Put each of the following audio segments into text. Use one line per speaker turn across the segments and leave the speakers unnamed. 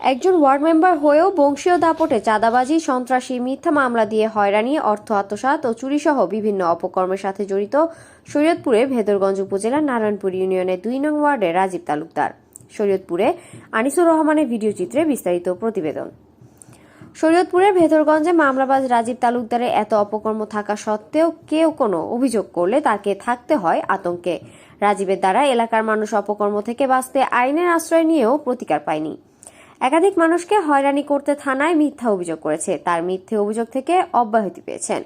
একজন ward member হয়েও বংশীয় দাপটে চাঁদাবাজি, সন্ত্রাসী, মিথ্যা মামলা দিয়ে হয়রানি, অর্থ আত্মসাৎ ও চুরিসহ বিভিন্ন অপকর্মের সাথে জড়িত শরীয়তপুরের ভেদরগঞ্জ উপজেলার নারায়ণপুর ইউনিয়নের দুই নং ওয়ার্ডে রাজীব তালুকদার। শরীয়তপুরে আনিসুর রহমানের ভিডিও চিত্রে বিস্তারিত প্রতিবেদন। শরীয়তপুরের ভেতরগঞ্জে মামলাবাজ রাজীব তালুকদারের এত অপকর্ম থাকা সত্ত্বেও কেউ কোনো অভিযোগ করলে তাকে থাকতে হয় আতঙ্কে। রাজীবের দ্বারা এলাকার মানুষ অপকর্ম থেকে বাঁচতে আইনের আশ্রয় নিয়েও প্রতিকার পায়নি। একাধিক মানুষকে হয়রানি করতে থানায় মিথ্যা অভিযোগ করেছে। তার মিথ্যে অভিযোগ থেকে অব্যাহতি পেয়েছেন।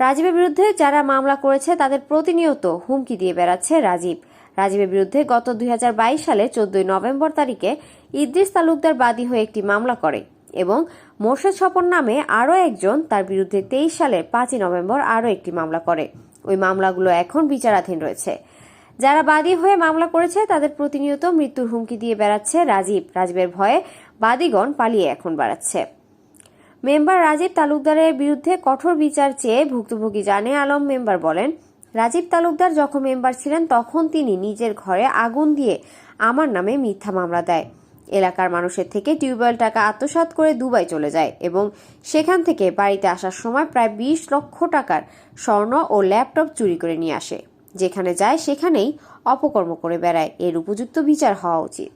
রাজীবের বিরুদ্ধে যারা মামলা করেছে, তাদের প্রতিনিয়ত হুমকি দিয়ে বেড়াচ্ছে রাজীব। রাজীবের বিরুদ্ধে গত দুই হাজার বাইশ সালে চোদ্দই নভেম্বর তারিখে ইদ্রিস তালুকদার বাদী হয়ে একটি মামলা করে এবং মোর্শেদ স্বপন নামে আরও একজন তার বিরুদ্ধে তেইশ সালের পাঁচই নভেম্বর আরও একটি মামলা করে। ওই মামলাগুলো এখন বিচারাধীন রয়েছে। যারা বাদী হয়ে মামলা করেছে, তাদের প্রতিনিয়ত মৃত্যুর হুমকি দিয়ে বেড়াচ্ছে রাজীব। রাজীবের ভয়ে বাদীগণ পালিয়ে এখন বাড়াচ্ছে। মেম্বার রাজীব তালুকদারের বিরুদ্ধে কঠোর বিচার চেয়ে ভুক্তভোগী জানে আলম মেম্বার বলেন, রাজীব তালুকদার যখন মেম্বার ছিলেন, তখন তিনি নিজের ঘরে আগুন দিয়ে আমার নামে মিথ্যা মামলা দেয়। এলাকার মানুষের থেকে টিউবওয়েল টাকা আত্মসাৎ করে দুবাই চলে যায় এবং সেখান থেকে বাড়িতে আসার সময় প্রায় বিশ লক্ষ টাকার স্বর্ণ ও ল্যাপটপ চুরি করে নিয়ে আসে। যেখানে যায় সেখানেই অপকর্ম করে বেড়ায়। এর উপযুক্ত বিচার হওয়া উচিত।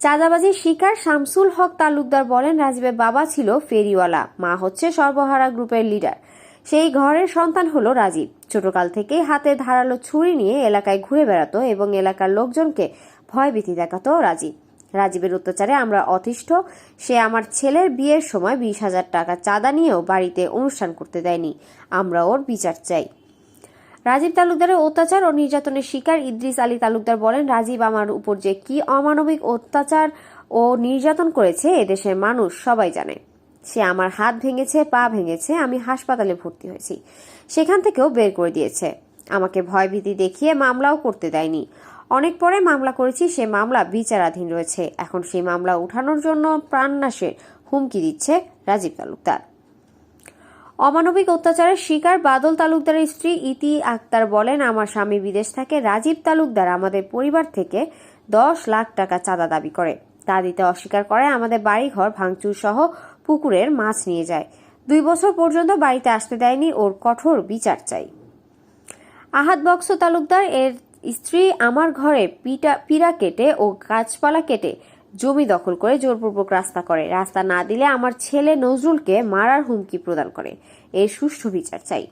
চাঁদাবাজির শিকার শামসুল হক তালুকদার বলেন, রাজীবের বাবা ছিল ফেরিওয়ালা, মা হচ্ছে সর্বহারা গ্রুপের লিডার। সেই ঘরের সন্তান হলো রাজীব। ছোটকাল থেকেই হাতে ধারালো ছুরি নিয়ে এলাকায় ঘুরে বেড়াতো এবং এলাকার লোকজনকে ভয়ভীতি দেখাতো রাজীব। রাজীবের অত্যাচারে আমরা অতিষ্ঠ। সে আমার ছেলের বিয়ের সময় বিশ হাজার টাকা চাঁদা নিয়েও বাড়িতে অনুষ্ঠান করতে দেয়নি। আমরা ওর বিচার চাই। রাজীব তালুকদারের অত্যাচার ও নির্যাতনের শিকার ইদ্রিস আলী তালুকদার বলেন, রাজীব আমার উপর যে কি অমানবিক অত্যাচার ও নির্যাতন করেছে এদেশের মানুষ সবাই জানে। সে আমার হাত ভেঙেছে, পা ভেঙেছে, আমি হাসপাতালে ভর্তি হয়েছি। সেখান থেকেও বের করে দিয়েছে। আমাকে ভয়ভীতি দেখিয়ে মামলাও করতে দেয়নি। অনেক পরে মামলা করেছি, সে মামলা বিচারাধীন রয়েছে। এখন সেই মামলা উঠানোর জন্য প্রাণনাশের হুমকি দিচ্ছে রাজীব তালুকদার। অমানবিক অত্যাচারের শিকার বাদল তালুকদারের স্ত্রী ইতি আক্তার বলেন, আমার স্বামী বিদেশ থেকে, রাজীব তালুকদার আমাদের পরিবার থেকে দশ লাখ টাকা চাঁদা দাবি করে। তা দিতে অস্বীকার করে, আমাদের বাড়িঘর ভাঙচুর সহ পুকুরের মাছ নিয়ে যায়। দুই বছর পর্যন্ত বাড়িতে আসতে দেয়নি, ওর কঠোর বিচার চাই। আহাদ বক্স তালুকদার এর স্ত্রী আমার ঘরে পিটা পিরা কেটে ও গাছপালা কেটে জমি দখল করে জোরপূর্বক রাস্তা করে। রাস্তা না দিলে আমার ছেলে নজরুলকে মারার হুমকি প্রদান করে। এর সুষ্ঠু বিচার চাই।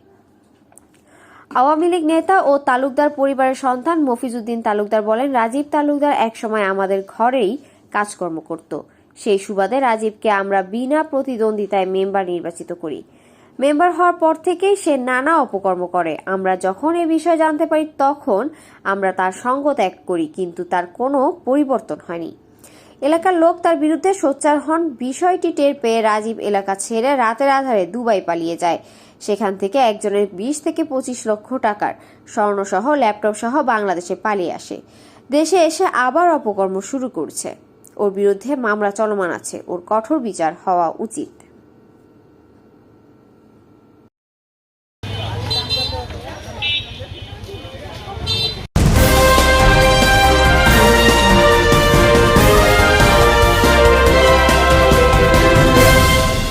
আওয়ামী লীগ নেতা ও তালুকদার পরিবারের সন্তান মফিজউদ্দিন তালুকদার বলেন, রাজীব তালুকদার একসময় আমাদের ঘরেই কাজকর্ম করত। সেই সুবাদে রাজীবকে আমরা বিনা প্রতিদ্বন্দ্বিতায় মেম্বার নির্বাচিত করি। মেম্বার হওয়ার পর থেকেই সে নানা অপকর্ম করে। আমরা যখন এ বিষয়ে জানতে পারি, তখন আমরা তার সঙ্গ ত্যাগ করি, কিন্তু তার কোনো পরিবর্তন হয়নি। এলাকার লোক তার বিরুদ্ধে সোচ্চার হন। বিষয়টি টের পেয়ে রাজীব এলাকা ছেড়ে রাতের আধারে দুবাই পালিয়ে যায়। সেখান থেকে একজনের বিশ থেকে পঁচিশ লক্ষ টাকার স্বর্ণসহ, ল্যাপটপ সহ বাংলাদেশে পালিয়ে আসে। দেশে এসে আবার অপকর্ম শুরু করছে। ওর বিরুদ্ধে মামলা চলমান আছে। ওর কঠোর বিচার হওয়া উচিত।